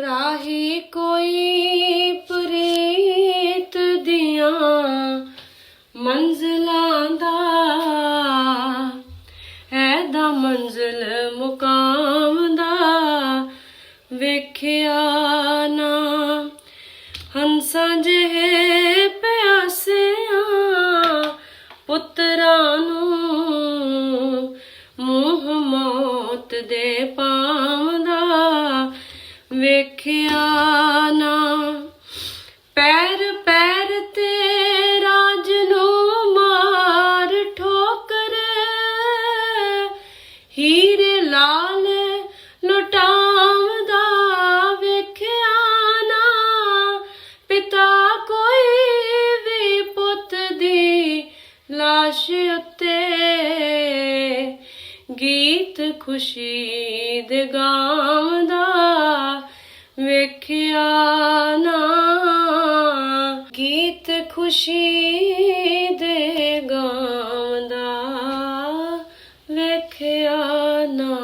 ਰਾਹੀ ਕੋਈ ਪ੍ਰੀਤ ਦੀਆਂ ਮੰਜ਼ਲਾਂ ਦਾ। ਐਦਾ ਮੰਜ਼ਿਲ ਮੁਕਾਮ ਦਾ ਵੇਖਿਆ ਨਾ। ਹੰਸਾਂ ਜਿਹੇ ਪਿਆਸਿਆਂ ਪੁੱਤਰਾਂ ਨੂੰ ਮੂੰਹ ਮੌਤ ਦੇ ਵੇਖਿਆ ਨਾ। ਪੈਰ ਪੈਰ ਤੇ ਰਾਜ ਨੂੰ ਮਾਰ ਠੋਕਰ। ਹੀਰੇ ਲਾਲ ਲੁਟਾਉਂਦਾ ਵੇਖਿਆ ਨਾ। ਪਿਤਾ ਕੋਈ ਵੀ ਪੁੱਤ ਦੀ ਲਾਸ਼ ਉੱਤੇ ਗੀਤ ਖੁਸ਼ੀ ਦੇ ਗਾਉਂਦਾ ਵੇਖਿਆ ਨਾ ਗੀਤ ਖੁਸ਼ੀ ਦੇ ਗਾਉਂਦਾ। ਵੇਖਿਆ ਨਾ